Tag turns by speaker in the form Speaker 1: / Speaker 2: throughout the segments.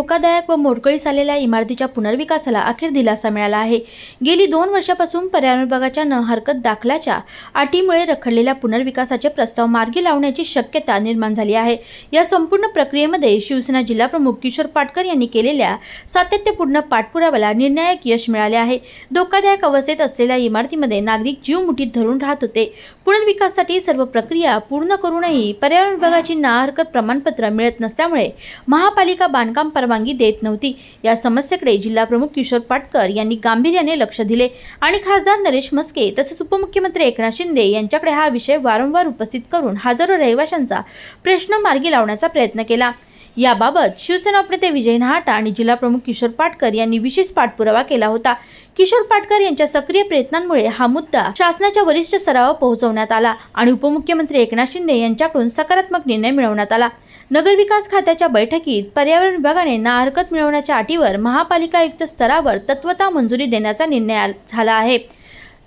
Speaker 1: धोकादायक व मोडकळीस आलेल्या इमारतीच्या पुनर्विकासाला अखेर दिलासा मिळाला आहे. गेली दोन वर्षापासून पर्यावरण विभागाच्या न हरकत दाखल्याच्या अटीमुळे रखडलेल्या पुनर्विकासाचे प्रस्ताव मार्गी लावण्याची शक्यता निर्माण झाली आहे. या संपूर्ण प्रक्रियेमध्ये शिवसेना जिल्हाप्रमुख किशोर पाटकर यांनी केलेल्या सातत्यपूर्ण पाठपुराव्याला निर्णायक यश मिळाले आहे. धोकादायक अवस्थेत असलेल्या इमारतीमध्ये नागरिक जीव मुठीत धरून राहत होते. पुनर्विकासासाठी सर्व प्रक्रिया पूर्ण करूनही पर्यावरण विभागाची ना हरकत प्रमाणपत्र मिळत नसल्यामुळे महापालिका बांधकाम परवानगी देत नव्हती. या समस्येकडे जिल्हाप्रमुख किशोर पाटकर यांनी गांभीर्याने लक्ष दिले आणि खासदार नरेश मस्के तसेच उपमुख्यमंत्री एकनाथ शिंदे यांच्याकडे हा विषय वारंवार उपस्थित करून हजारो रहिवाशांचा प्रश्न मार्गी लावण्याचा प्रयत्न केला. याबाबत शिवसेना उपनेते विजय नहाटा आणि जिल्हाप्रमुख किशोर पाटकर यांनी विशेष पाठपुरावा केला होता. किशोर पाटकर यांच्या सक्रिय प्रयत्नांमुळे हा मुद्दा शासनाच्या वरिष्ठ स्तरावर पोहोचवण्यात आला आणि उपमुख्यमंत्री एकनाथ शिंदे यांच्याकडून सकारात्मक निर्णय मिळवण्यात आला. नगरविकास खात्याच्या बैठकीत पर्यावरण विभागाने ना हरकत मिळवण्याच्या अटीवर महापालिका आयुक्त स्तरावर तत्वता मंजुरी देण्याचा निर्णय झाला आहे.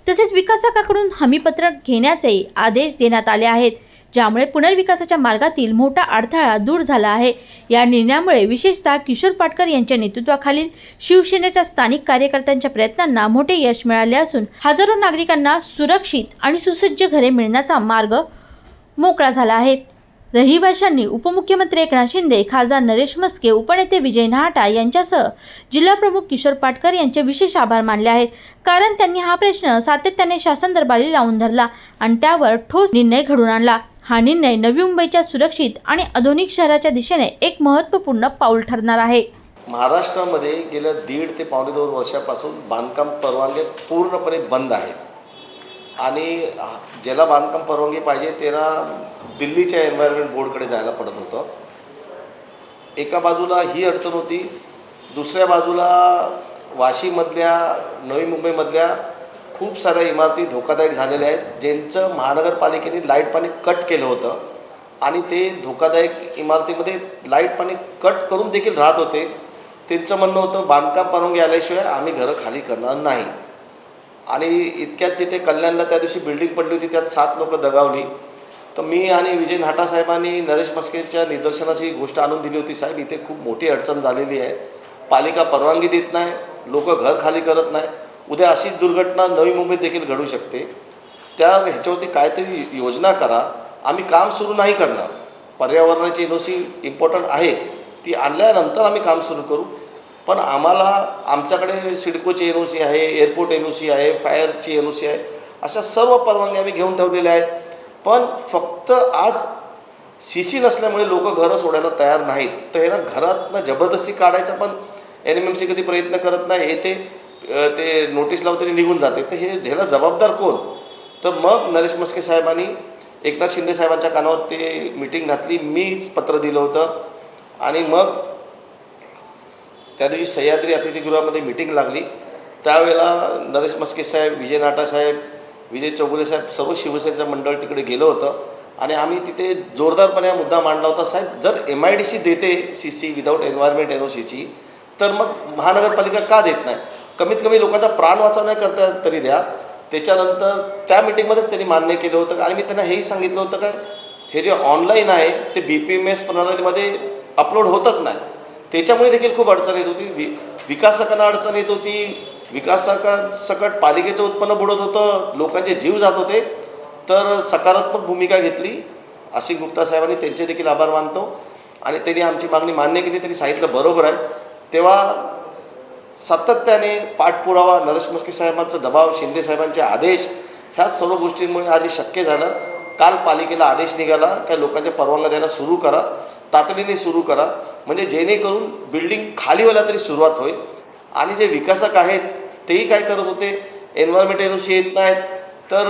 Speaker 1: तसेच विकासकाकडून हमीपत्र घेण्याचे आदेश देण्यात आले आहेत ज्यामुळे पुनर्विकासाच्या मार्गातील मोठा अडथळा दूर झाला आहे. या निर्णयामुळे विशेषतः किशोर पाटकर यांच्या नेतृत्वाखालील शिवसेनेच्या स्थानिक कार्यकर्त्यांच्या प्रयत्नांना मोठे यश मिळाले असून हजारो नागरिकांना सुरक्षित आणि सुसज्ज घरे मिळण्याचा मार्ग मोकळा झाला आहे. रहिवाशांनी उपमुख्यमंत्री एकनाथ शिंदे खासदार नरेश मस्के उपनेते विजय नहाटा यांच्यासह जिल्हाप्रमुख किशोर पाटकर यांचे विशेष आभार मानले आहेत. कारण त्यांनी हा प्रश्न सातत्याने शासन दरबारी लावून धरला आणि त्यावर ठोस निर्णय घडून आणला. हा निर्णय नवी मुंबईच्या सुरक्षित आणि आधुनिक शहराच्या दिशेने एक महत्त्वपूर्ण पाऊल ठरणार आहे.
Speaker 2: महाराष्ट्रामध्ये गेल्या दीड ते पावणे दोन वर्षापासून बांधकाम परवानगी पूर्णपणे बंद आहेत. आणि ज्याला बांधकाम परवानगी पाहिजे त्याला दिल्लीच्या एन्व्हायरमेंट बोर्डकडे जायला पडत होतं. एका बाजूला ही अडचण होती दुसऱ्या बाजूला वाशीमधल्या नवी मुंबईमधल्या खूप साऱ्या इमारती धोकादायक झालेल्या आहेत ज्यांचं महानगरपालिकेने लाइट पाणी कट केलं होतं. आणि ते धोकादायक इमारतीमध्ये लाइट पाणी कट करून देखील राहत होते. त्यांचं म्हणणं होतं बांधकाम परवानगी आल्याशिवाय आम्ही घरं खाली करणार नाही. आणि इतक्यात तिथे कल्याणला त्या दिवशी बिल्डिंग पडली होती त्यात सात लोकं दगावली. तर मी आणि विजय नाटासाहेबांनी नरेश मस्केच्या निदर्शनाची गोष्ट आणून दिली होती साहेब इथे खूप मोठी अडचण झालेली आहे. पालिका परवानगी देत नाही लोक घर खाली करत नाही. उद्या अशीच दुर्घटना नवी मुंबईत देखील घडू शकते. त्या ह्याच्यावरती काहीतरी योजना करा. आम्ही काम सुरू नाही करणार. पर्यावरणाची एन ओ सी इम्पॉर्टंट आहेच. ती आणल्यानंतर आम्ही काम सुरू करू. पण आम्हाला आमच्याकडे सिडकोची एन ओ सी आहे एअरपोर्ट एन ओ सी आहे फायरची एन ओ सी आहे अशा सर्व परवानगी आम्ही घेऊन ठेवलेल्या आहेत. पण फक्त आज सी सी नसल्यामुळे लोक घरं सोडायला तयार नाहीत. तर हे ना घरातनं जबरदस्ती काढायचा पण एन एम एम सी कधी प्रयत्न करत नाही. येते ते नोटीस लावताना निघून जाते. तर हे ह्याला जबाबदार कोण? तर मग नरेश मस्के साहेबांनी एकनाथ शिंदे साहेबांच्या कानावर ते मिटिंग घातली. मीच पत्र दिलं होतं. आणि मग त्या दिवशी सह्याद्री अतिथीगृहामध्ये मिटिंग लागली. त्यावेळेला नरेश मस्के साहेब विजय नाटा साहेब विजय चौगुले साहेब सर्व शिवसेनेचं मंडळ तिकडे गेलं होतं. आणि आम्ही तिथे जोरदारपणे हा मुद्दा मांडला होता. साहेब जर एम आय डी सी देते C C without environment N O सीची तर मग महानगरपालिका का देत नाही? कमीत कमी लोकांचा प्राण वाचवण्याकरता तरी द्या. त्याच्यानंतर त्या मिटिंगमध्येच त्यांनी मान्य केलं होतं. आणि मी त्यांना हेही सांगितलं होतं काय हे जे ऑनलाईन आहे ते बी पी एम एस प्रणालीमध्ये अपलोड होतच नाही. त्याच्यामुळे देखील खूप अडचण येत होती. वि विकासकांना अडचण येत होती. विकासकांसकट पालिकेचं उत्पन्न बुडत होतं. लोकांचे जीव जात होते. तर सकारात्मक भूमिका घेतली. आसिफ गुप्ता साहेबांनी त्यांचे देखील आभार मानतो. आणि त्यांनी आमची मागणी मान्य केली. त्यांनी सांगितलं बरोबर आहे. तेव्हा सातत्याने पाठपुरावा नरेश मस्के साहेबांचा दबाव शिंदे साहेबांचे आदेश ह्या सर्व गोष्टींमुळे आज शक्य झालं. काल पालिकेला आदेश निघाला. काय लोकांच्या परवानग्या द्यायला सुरू करा. तातडीने सुरू करा. म्हणजे जेणेकरून बिल्डिंग खाली व्हायला तरी सुरुवात होईल. आणि जे विकासक आहेत तेही काय करत होते? एन्व्हायरमेंट एनओसी येत नाहीत. तर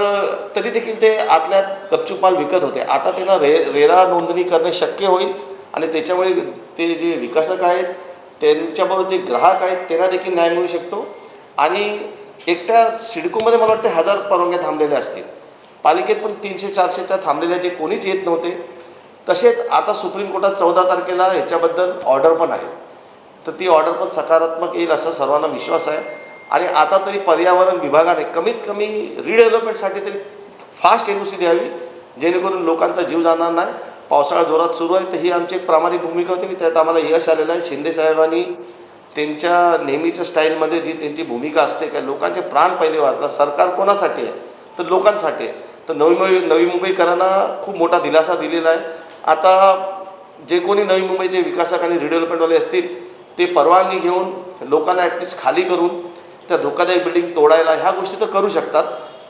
Speaker 2: तरी देखील ते आतल्यात कपचूप माल विकत होते. आता त्यांना रे रेरा नोंदणी करणे शक्य होईल. आणि त्याच्यामुळे ते जे विकासक आहेत त्यांच्याबरोबर जे ग्राहक आहेत त्यांना देखील न्याय मिळू शकतो. आणि एकट्या सिडकोमध्ये मला वाटते हजार परवानग्या थांबलेल्या असतील. पालिकेत पण तीनशे चारशेच्या थांबलेल्या जे कोणीच येत नव्हते तसेच आता सुप्रीम कोर्टात चौदा तारखेला ह्याच्याबद्दल ऑर्डर पण आहे. तर ती ऑर्डर पण सकारात्मक येईल असा सर्वांना विश्वास आहे. आणि आता तरी पर्यावरण विभागाने कमीत कमी रिडेव्हलपमेंटसाठी तरी फास्ट एन ओ सी द्यावी जेणेकरून लोकांचा जीव जाणार नाही. पावसाळा जोरात सुरू आहे तर ही आमची एक प्रामाणिक भूमिका होती आणि त्यात आम्हाला यश आलेलं आहे. शिंदे साहेबांनी त्यांच्या नेहमीच्या स्टाईलमध्ये जी त्यांची भूमिका असते काय लोकांचे प्राण पहिले वाचला सरकार कोणासाठी आहे? तर लोकांसाठी आहे. तर नवी मुंबई नवी मुंबईकरांना खूप मोठा दिलासा दिलेला आहे. आता जे कोणी नवी मुंबईचे विकासक आणि रिडेव्हलपमेंटवाले असतील ते परवानगी घेऊन लोकांना ॲटलिस्ट खाली करून त्या धोकादायक बिल्डिंग तोडायला ह्या गोष्टी तर करू शकतात.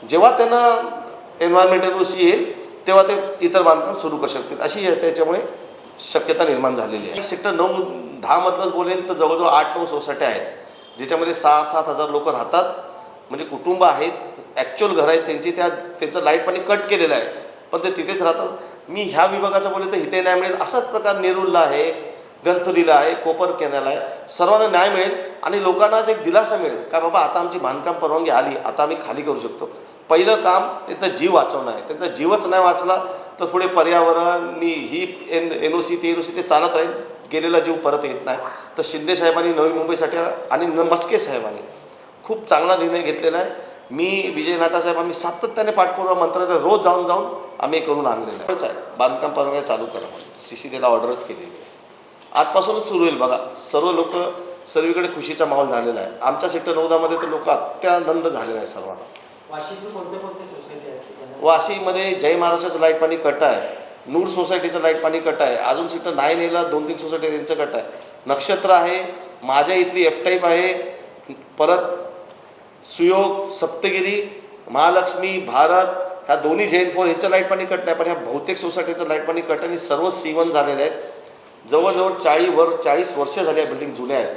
Speaker 2: जेव्हा त्यांना एन्व्हायरमेंटल ओसी येईल तेव्हा ते इतर बांधकाम सुरू करू शकतील. अशी त्याच्यामुळे शक्यता निर्माण झालेली आहे. सेक्टर नऊ दहामधलंच बोलेन तर जवळजवळ आठ नऊ सोसायट्या आहेत ज्याच्यामध्ये सहा सात हजार लोक राहतात. म्हणजे कुटुंब आहेत. ॲक्च्युअल घर आहेत त्यांची त्या त्यांचं लाइट पाणी कट केलेलं आहे. पण ते तिथेच राहतात. मी ह्या विभागाचं बोलले तर इथे न्याय मिळेल. असाच प्रकार नेरूरला आहे घनसोलीला आहे कोपर कॅनल आहे. सर्वांना न्याय मिळेल आणि लोकांना जे एक दिलासा मिळेल का बाबा आता आमची बांधकाम परवानगी आली आता आम्ही खाली करू शकतो. पहिलं काम त्यांचा जीव वाचवणं आहे. त्यांचा जीवच नाही वाचला तर पुढे पर्यावरण ही एन एन ओ सी ती एन ओ सी ते चालत राहील. गेलेला जीव परत येत नाही. तर शिंदे साहेबांनी नवी मुंबईसाठी आणि मस्के साहेबांनी खूप चांगला निर्णय घेतलेला आहे. मी विजय नाटा साहेब आम्ही सातत्याने पाठपुरावा मंत्रालयात रोज जाऊन जाऊन आम्ही करून आणलेलं आहे. खरंच आहे. बांधकाम परवानग्या चालू करा सी सी त्याला ऑर्डरच केलेली आहे. आजपासूनच सुरू होईल बघा. सर्व लोक सर्वीकडे खुशीचा माहोल झालेला आहे. आमच्या सेक्टर नौदामध्ये तर लोक अत्यानंद झालेला आहे सर्वांना? वाशीमध्ये जय महाराष्ट्राचं लाइट पाणी कट आहे. नूर सोसायटीचं लाइट पाणी कट आहे. अजून सेक्टर नाईन एला दोन तीन सोसायटी त्यांचं कट आहे. नक्षत्र आहे. माझ्या इथली एफ टाईप आहे. परत सुयोग सप्तगिरी महालक्ष्मी भारत ह्या दोन्ही जैन फोर यांचं लाइट पाणी कट नाही पण ह्या बहुतेक सोसायटीचं लाइट पाणी कट आणि सर्व सीवन झालेले आहेत. जवळजवळ चाळीस वर चाळीस वर्ष झाली या बिल्डिंग जुन्या आहेत.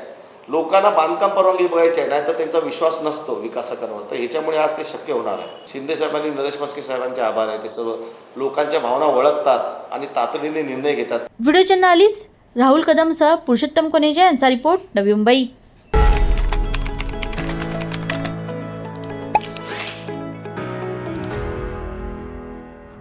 Speaker 2: लोकांना बांधकाम परवानगी बघायची आहे नाही तर त्यांचा विश्वास नसतो विकासकांवर तर ह्याच्यामुळे आज ते शक्य होणार आहे. शिंदे साहेबांनी नरेश मस्के साहेबांचे आभार आहे. ते सर्व लोकांच्या भावना ओळखतात आणि तातडीने निर्णय घेतात.
Speaker 1: व्हिडिओ जर्नालिस्ट राहुल कदमसह पुरुषोत्तम कोनेजा यांचा रिपोर्ट नवी मुंबई.